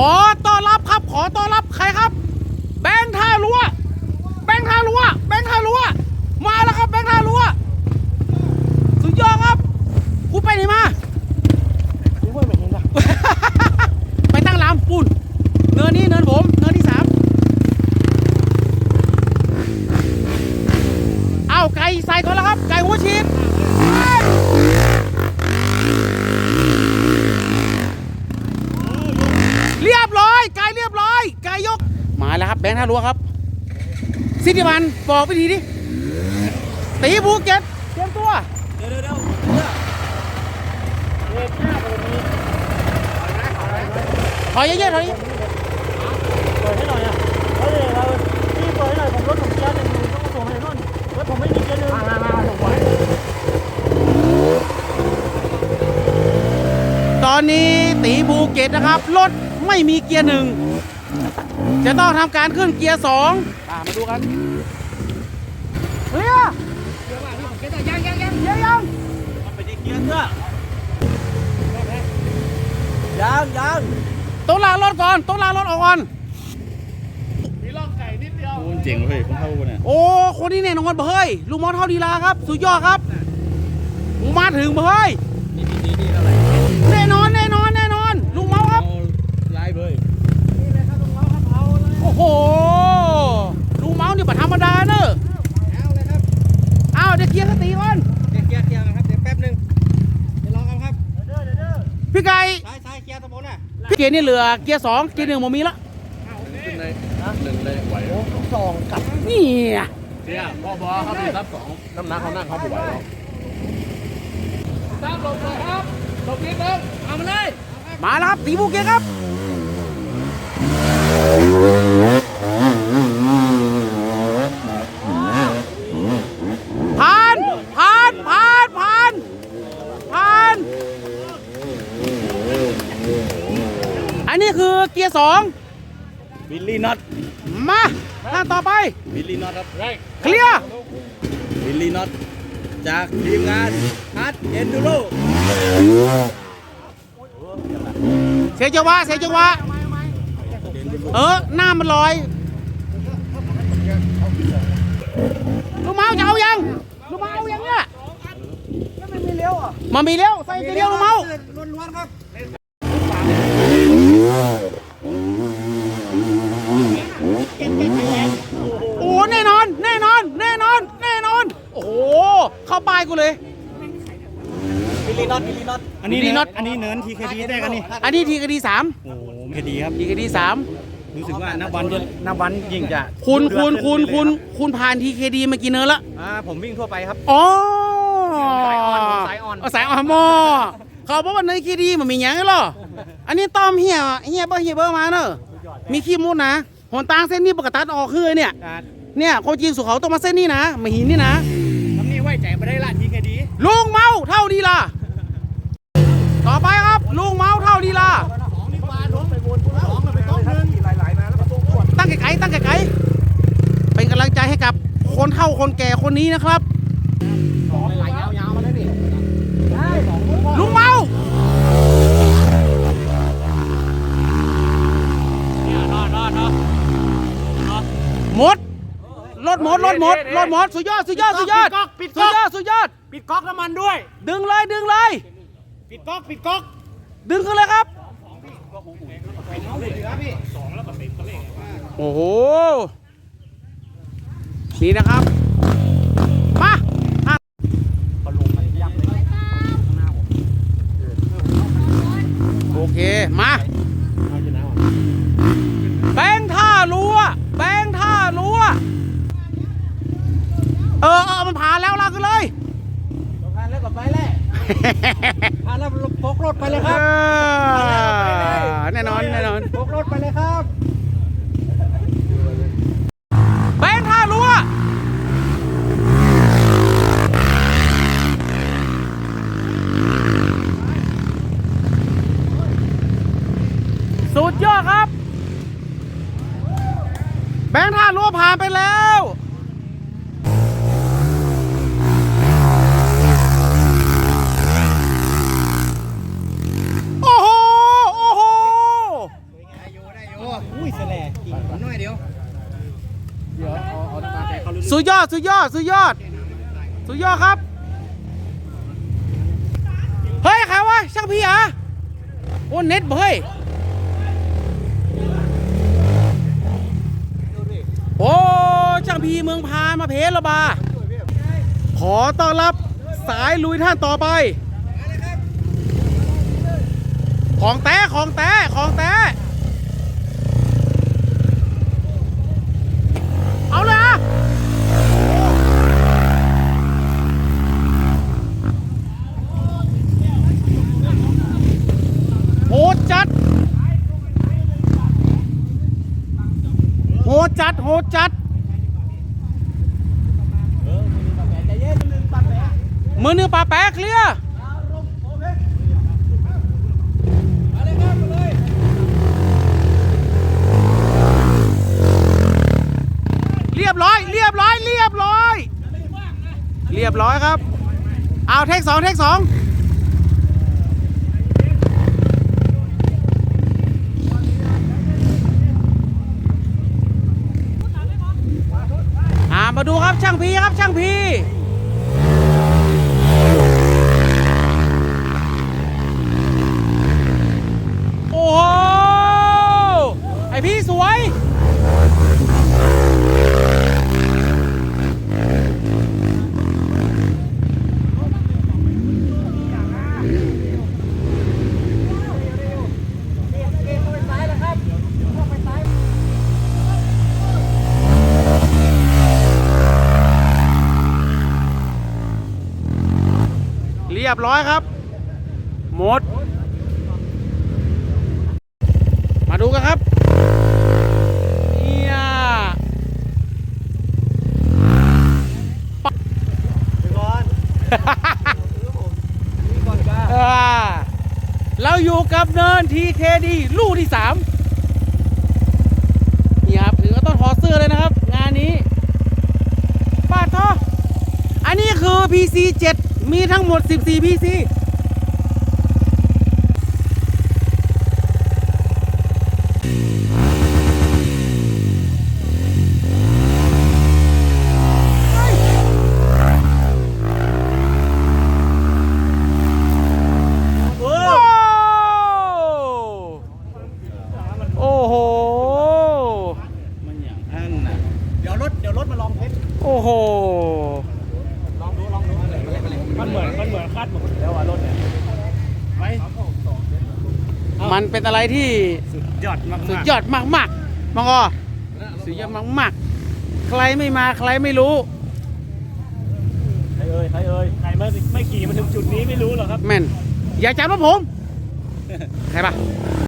ขอต้อนรับครับ ขอต้อนรับใครครับ แบงค์ท่ารั้วแบงค์ท่ารั้วแบงค์ท่ารั้วมาแล้วครับแบงค์ท่ารั้วสุดยอดครับกูไปไหนมา เรียบร้อยไก่เรียบร้อยไก่ยก มาแล้วครับแบงค์ท่ารั้วครับสิทธิพันธ์บอกไปทีดิตีภูเก็ตเตรียมตัวเดี๋ยวเดี๋ยวเดี๋ยวเบรกหาไปนี้ถอยเยอะๆถอยเยอะเปิดให้หน่อยอะเฮ้ยเราพี่เปิดให้หน่อยผมรถผมเกียร์หนึ่งต้องส่งให้นู่นรถผมไม่มีเกียร์หนึ่งมามาส่งไว้ตอนนี้ตีภูเก็ตนะครับรถ ไม่มีเกียร์หนึ่งจะต้องทำการขึ้นเกียร์สองอ่ามาดูกันเคลียร์ยังยังยังยังยังไปดีเกียร์เถอะยังยังต้องลางรถก่อนต้องลางรถออกก่อนเจ๋งเลยผมเข้าเนี่ยโอ้คนนี้แน่นอนเฮ้ยลุงมอสเท่าดีลาครับ สุดยอดครับมาถึงเฮ้ย นี่นี่นี่อะไร แน่นอนแน่นอนแน่นอน ลุงเมาครับ ไลฟ์เลย โอ้โหลุงเมาเนี่ยปธรรมดาเนอะเอาเลยครับอ้าวเดี๋ยวเกียร์สตีก่อนเกียร์เกียร์เกียร์ครับเดี๋ยวแป๊บนึงเดี๋ยวรอกันครับเด้อเด้อพี่ไก่ซ้ายซ้ายเกียร์ตะบนอะพี่เกียร์นี่เหลือเกียร์สองเกียร์หนึ่งผมมีละหนึ่งเลยหนึ่งเลยไหวโอ้สองกับนี่เนี่ยพ่อบอเขาเป็นซับสองน้ำหนักเขานั่งเขาไม่ไหวแล้วมาแล้วครับตีภูเก็ตครับ ผ่านผ่านผ่านผ่านผ่านอันนี้คือเกียร์สองบิลลี่น็อตมาท่านต่อไปบิลลี่น็อตครับเคลียร์บิลลี่น็อตจากทีมงานฮัทเอ็นดูโรเสียจังหวะเสียจังหวะ เออ หน้ามันลอย ลูกเมาจะเอายัง ลูกเมาเอายังเนี่ยไม่มีเลี้ยวอะมามีเลี้ยวใส่เลี้ยวลูกเมาล้วนๆครับโอ้แน่นอน แน่นอน แน่นอน แน่นอน โอ้โห เข้าป้ายกูเลยมิลลีน็อตมิลลีน็อตอันนี้น็อตอันนี้เนินทีเคดีได้กันนี่อันนี้ทีคดีสามโอ้โหเคดีครับทีคดีสาม รู้สึกว่านับวันจะนับวันยิ่งจะคุณเดือดคุณขึ้นคุณเรื่อยๆคุณคุณผ่านทีเคดีมากี่เนินละอ่าผมวิ่งทั่วไปครับอ๋อสายอ่อนสายอ่อนเสายอ่อนหมอเขาบอกว่าเนยคีดีมันมีหยังเหรออันนี้ต้อมเฮียเฮียเบอร์เฮียเบอร์มาเนอะมีขี้มุดนะหนตางเส้นนี้ปกติตัดออกคือเนี่ยอ่าเนี่ยคนจีนสุเขาต้องมาเส้นนี้นะมาหินนี่นะทำนี่ไว้ใจไม่ได้ละทีเคดีลุงเมาเท่าดีล่ะต่อไปครับลุงเมาเท่าดีล่ะ ตั้งไกลๆตั้งไกลๆเป็นกำลังใจให้กับคนเฒ่าคนแก่คนนี้นะครับสองหลายยาวๆมาแล้วนี่ได้สองลุงเมาเนี่ยนอนนอนนอนหมดรถหมดรถหมดรถหมดสุดยอดสุดยอดสุดยอดปิดสุก๊ดอกยอดสุดยอด ปิดก๊อกน้ำมันด้วย ดึงเลยดึงเลย ปิดก๊อกปิดก๊อก ดึงขึ้นเลยครับ โอ้โห นี่นะครับ มาอะโอเค มาแบงค์ท่ารั้วแบงค์ท่ารั้วเออเออมันผ่านแล้วลากขึ้นเลยผ่านแล้วก็ไปแล้วผ่านแล้วพกรถไปเลยครับเออแน่นอนแน่นอนพกรถไปเลยครับแบงค์ท่ารั้วสุดยอดครับ แบงค์ท่ารั้วผ่านไปแล้ว ยอ ดสุดยอดสุดยอด สุดยอดครับ เฮ้ยใครวะช่างพี่อะโอ้เน็ตเฮ้ยโอ้ช่างพีเมืองพานมาเพชรละบา ขอต้อนรับสายลุยท่านต่อไป ของแต้ของแต้ของแต้เอาเลยอะโหดจัด โหด จัดโหดจัดมือหนึ่งปลาแป๊กเคลียร์เรียบร้อย เรียบร้อย เรียบร้อย เรียบร้อยครับ เอาเทคสองเทคสองอ่ามาดูครับ ช่างพีครับช่างพี โอ้โห ไอพี่สวย เรียบร้อยครับ หมด มาดูกันครับเนี่ยก่อนอ่าเราอยู่กับเนิน TKD ลูกที่3นี่ครับถึงก็ต้องถอดเสื้อเลยนะครับ งานนี้ปาดท่ออันนี้คือ PC 7 มีทั้งหมด 14 PC เอโอ้อโอ้โห มันอย่างอันน่ะเดี๋ยวรถ เดี๋ยวรถมาลองเทสโอ้โห ลองดูลองดูมันเหมือนมันเหมือนคาดหมดแล้วอะรถเนี่ยไป มัน เป็นอะไรที่สุดยอดมากสุดยอดมากมากๆมังกอสุดยอดมากมากๆใครไม่มาใครไม่รู้ใครเอ่ยใครเอ่ยใครไม่ไม่ขี่มาถึงจุดนี้ไม่รู้หรอกครับแม่นอย่าจับรถผมใครปะ